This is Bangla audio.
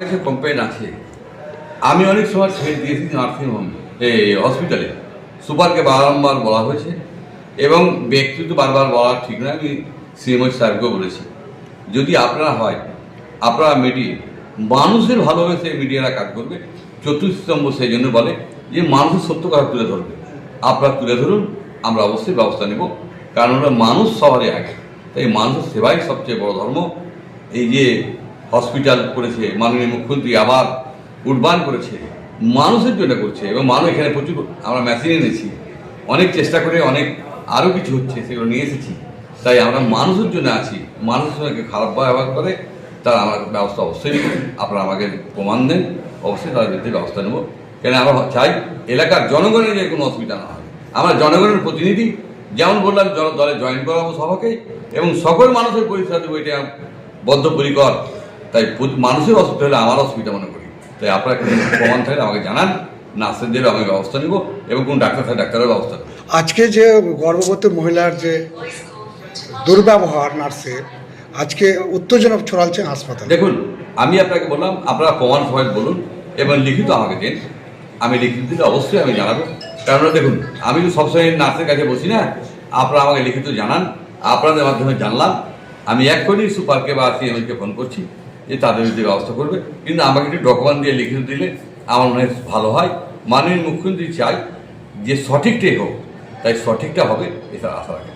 কাছে কমপ্লেন আছে। আমি অনেক সময় ছেড়ে দিয়েছি নার্সিংহোম এই হসপিটালে সুপারকে বারংবার বলা হয়েছে এবং ব্যক্তিগত বারবার বলা ঠিক না আমি সিএমএস সাহেবকেও বলেছি। যদি আপনারা হয়, আপনারা মিডিয়ে মানুষের ভালোবেসে মিডিয়ারা কাজ করবে, চতুর্থ স্তম্ভ সেই জন্য বলে যে মানুষের সত্য কথা তুলে ধরবে। আপনারা তুলে ধরুন, আমরা অবশ্যই ব্যবস্থা নেব, কারণ মানুষ শহরে আগে তাই মানুষের সেবাই সবচেয়ে বড় ধর্ম। এই যে হসপিটাল করেছে, মাননীয় মুখ্যমন্ত্রী আবার উডবান করেছে, মানুষের জন্য করছে এবং মানুষ এখানে প্রচুর, আমরা মেশিন এনেছি, অনেক চেষ্টা করে, অনেক আরও কিছু হচ্ছে, সেগুলো নিয়ে এসেছি। তাই আমরা মানুষের জন্য আছি, মানুষের সঙ্গে খারাপ ব্যবহার করে, তার আমরা ব্যবস্থা অবশ্যই আপনারা আমাকে প্রমাণ দেন, অবশ্যই তাদের বিরুদ্ধে ব্যবস্থা নেব। কেন আমরা চাই এলাকার জনগণের যে কোনো অসুবিধা না হয়। আমরা জনগণের প্রতিনিধি, যেমন বললাম, জন, দলে জয়েন করাবো সবাকে এবং সকল মানুষের পরিষেবা দেবো, এটা বদ্ধপরিকর। তাই মানুষের অসুবিধা হলে আমার অসুবিধা মনে করি। তাই আপনারা প্রমাণ থাকলে আমাকে জানান নার্সের আমি ব্যবস্থা নেব এবং কোন ডাক্তার থাকে ডাক্তারের ব্যবস্থা আজকে যে গর্ভবতী মহিলার যে দুর্ব্যবহার নার্সের আজকে উত্তেজনা ছড়ালছে হাসপাতাল। দেখুন আমি আপনাকে বললাম আপনারা প্রমাণ সবাই বলুন এবং লিখিত আমাকে দিন। আমি লিখিত দিলে অবশ্যই আমি জানাব। কারণ দেখুন আমি তো সবসময় নার্সের কাছে বসি না। আপনারা আমাকে লিখিত জানান আপনাদের মাধ্যমে জানলাম। আমি এক করি সুপারকে বা সিএমএলকে ফোন করছি। যে তাদের বিরুদ্ধে ব্যবস্থা করবে। কিন্তু আমাকে একটি ডকুমেন্ট দিয়ে লিখে দিলে আমার মনে হয় ভালো হয়। মাননীয় মুখ্যমন্ত্রী চাই যে সঠিকটাই হোক। তাই সঠিকটা হবে এছাড়া আশা রাখি।